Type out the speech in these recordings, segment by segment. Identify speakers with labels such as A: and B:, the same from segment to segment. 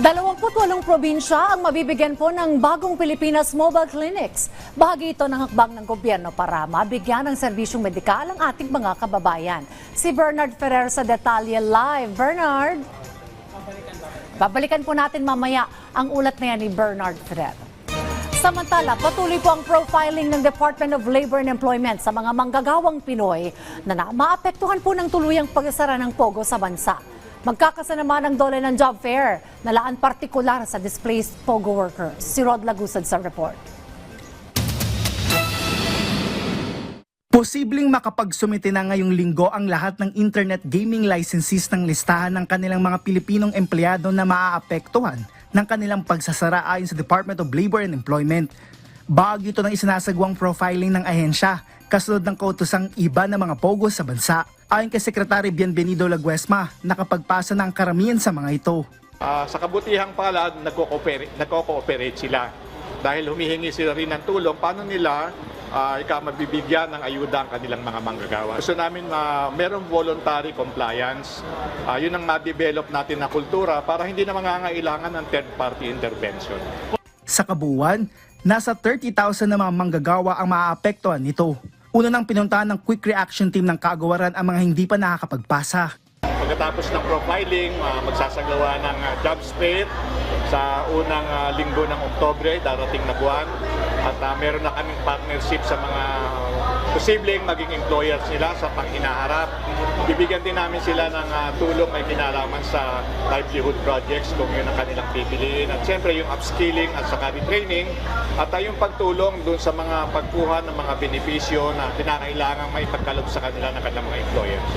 A: 28 probinsya ang mabibigyan po ng bagong Pilipinas Mobile Clinics. Bahagi ito ng hakbang ng gobyerno para mabigyan ng serbisyong medikal ang ating mga kababayan. Si Bernard Ferrer sa Detalye Live. Bernard! Babalikan po natin mamaya ang ulat na yan ni Bernard Ferrer. Samantala, patuloy po ang profiling ng Department of Labor and Employment sa mga manggagawang Pinoy na, maapektuhan po ng tuluyang pagsasara ng Pogo sa bansa. Magkakasa naman ang dole ng job fair na laan partikular sa displaced Pogo workers. Si Rod Lagusad sa report.
B: Posibleng makapagsumite na ngayong linggo ang lahat ng internet gaming licensees ng listahan ng kanilang mga Pilipinong empleyado na maaapektuhan ng kanilang pagsasara ayon sa Department of Labor and Employment. Bahagi ito ng isinasagawang profiling ng ahensya kasunod ng kautusang iba ng mga pogo sa bansa. Ayon kay Secretary Bienvenido Laguesma, nakapagpasa na ang karamihan sa mga ito.
C: Ah, sa kabutihang palad, nagko-cooperate, nagko-cooperate sila. Dahil humihingi sila rin ng tulong, paano nila ah, ika mabibigyan ng ayuda ang kanilang mga manggagawa. Gusto namin na merong voluntary compliance. Ah, yun ang ma-develop natin na kultura para hindi na mangangailangan ng third-party intervention.
B: Sa kabuuan, nasa 30,000 na mga manggagawa ang maaapektuhan nito. Una nang pinuntahan ng Quick Reaction Team ng Kagawaran ang mga hindi pa nakakapagpasa.
C: Pagkatapos ng profiling, ah, magsasagawa ng ah, job fair sa unang ah, linggo ng Oktobre, darating na buwan. At ah, meron na kaming partnership sa mga posibleng maging employers nila sa panghinaharap. Bibigyan din namin sila ng ah, tulong may kinalaman sa livelihood projects kung yun ang kanilang pipiliin. At siyempre yung upskilling at saka retraining at ah, yung pagtulong dun sa mga pagkuha ng mga benepisyo na kinakailangan may pagkalob sa kanila ng kanilang mga employers.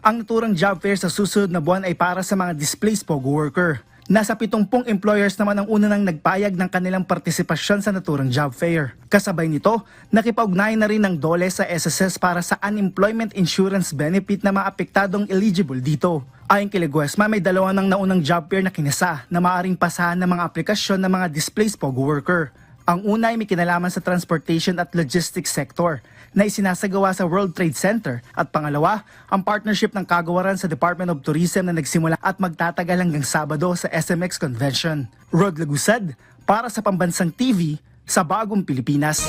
B: Ang naturang job fair sa susunod na buwan ay para sa mga displaced POGO worker. Nasa 70 employers naman ang una nang nagpayag ng kanilang partisipasyon sa naturang job fair. Kasabay nito, nakipag-ugnayan na rin ng DOLE sa SSS para sa unemployment insurance benefit na mga apektadong eligible dito. Ayon kay Leguesma, may dalawa ng naunang job fair na kinasa na maaring pasahan ng mga aplikasyon ng mga displaced POGO worker. Ang una ay may kinalaman sa transportation at logistics sector na isinasagawa sa World Trade Center at pangalawa, ang partnership ng kagawaran sa Department of Tourism na nagsimula at magtatagal hanggang Sabado sa SMX Convention. Rod Lagusad, para sa Pambansang TV, sa Bagong Pilipinas.